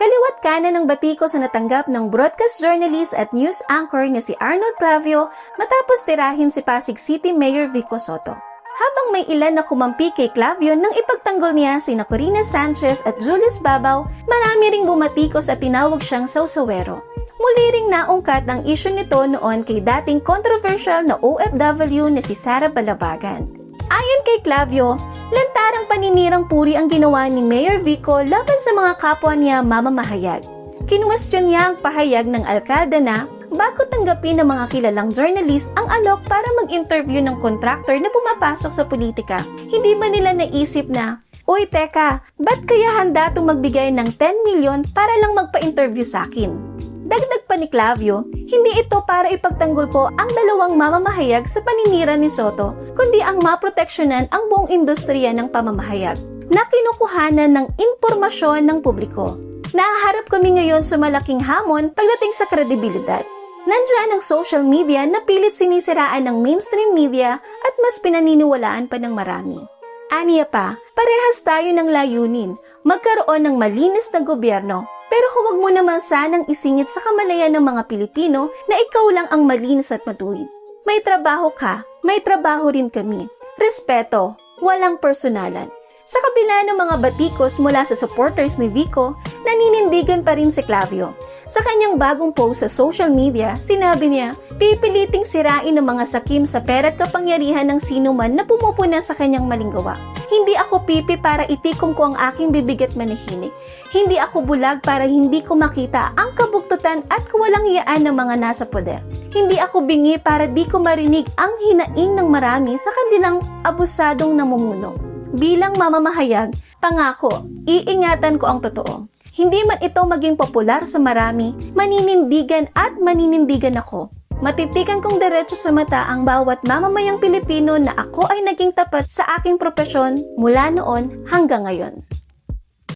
Kaliwat kanan ng batiko sa natanggap ng broadcast journalist at news anchor na si Arnold Clavio matapos tirahin si Pasig City Mayor Vico Soto. Habang may ilan na kumampi kay Clavio nang ipagtanggol niya si Corina Sanchez at Julius Babaw, marami ring bumatikos at tinawag siyang sausawero. Muli ring naungkat ang isyu nito noon kay dating controversial na OFW na si Sara Balabagan. Ayon kay Clavio, lantarang paninirang puri ang ginawa ni Mayor Vico laban sa mga kapwa niya mamamahayag. Kinwestiyon niya ang pahayag ng alkalde na bago tanggapin ng mga kilalang journalist ang alok para mag-interview ng contractor na pumapasok sa politika. Hindi ba nila naisip na, Uy, teka, ba't kaya handa itong magbigay ng 10 million para lang magpa-interview sa akin? Dagdag pa ni Clavio, hindi ito para ipagtanggol ko ang dalawang mamamahayag sa paninira ni Soto, kundi ang maproteksyonan ang buong industriya ng pamamahayag na kinukuhanan ng impormasyon ng publiko. Nahaharap kami ngayon sa malaking hamon pagdating sa kredibilidad. Nandiyan ang social media na pilit sinisiraan ng mainstream media at mas pinaniniwalaan pa ng marami. Aniya pa, parehas tayo ng layunin, magkaroon ng malinis na gobyerno pero huwag mo naman sanang isingit sa kamalayan ng mga Pilipino na ikaw lang ang malinis at matuwid. May trabaho ka, may trabaho rin kami. Respeto, walang personalan. Sa kabila ng mga batikos mula sa supporters ni Vico, naninindigan pa rin si Clavio. Sa kanyang bagong post sa social media, sinabi niya, pipiliting sirain ng mga sakim sa pera't kapangyarihan ng sino man na pumupuna sa kanyang maling gawa. Ako pipi para itikom ko ang aking bibig at manahimik. Hindi ako bulag para hindi ko makita ang kabuktutan at kawalang hiyaan ng mga nasa poder. Hindi ako bingi para di ko marinig ang hinaing ng marami sa kanilang abusadong namumuno. Bilang mamamahayag, pangako, iingatan ko ang totoo. Hindi man ito maging popular sa marami, maninindigan at maninindigan ako. Matitikan kong diretso sa mata ang bawat mamamayang Pilipino na ako ay naging tapat sa aking propesyon mula noon hanggang ngayon.